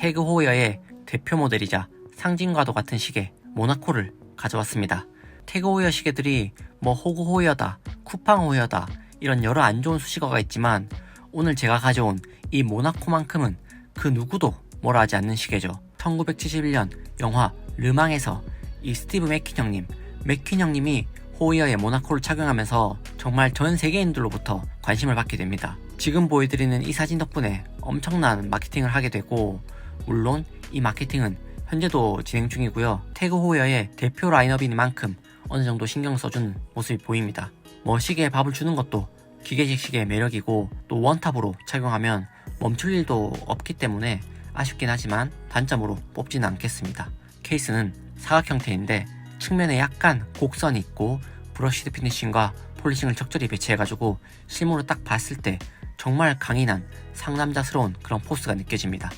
태그 호이어의 대표 모델이자 상징과도 같은 시계 모나코를 가져왔습니다. 태그 호이어 시계들이 뭐 호구 호이어다, 쿠팡 호이어다 이런 여러 안 좋은 수식어가 있지만 오늘 제가 가져온 이 모나코만큼은 그 누구도 뭐라 하지 않는 시계죠. 1971년 영화 르망에서 이 스티브 맥퀸 형님, 맥퀸 형님이 호이어의 모나코를 착용하면서 정말 전 세계인들로부터 관심을 받게 됩니다. 지금 보여드리는 이 사진 덕분에 엄청난 마케팅을 하게 되고 물론 이 마케팅은 현재도 진행 중이고요. 태그 호이어의 대표 라인업이니만큼 어느 정도 신경 써주는 모습이 보입니다. 뭐 시계에 밥을 주는 것도 기계식 시계의 매력이고 또 원탑으로 착용하면 멈출 일도 없기 때문에 아쉽긴 하지만 단점으로 뽑지는 않겠습니다. 케이스는 사각 형태인데 측면에 약간 곡선이 있고 브러쉬드 피니싱과 폴리싱을 적절히 배치해가지고 실물로 딱 봤을 때 정말 강인한 상남자스러운 그런 포스가 느껴집니다.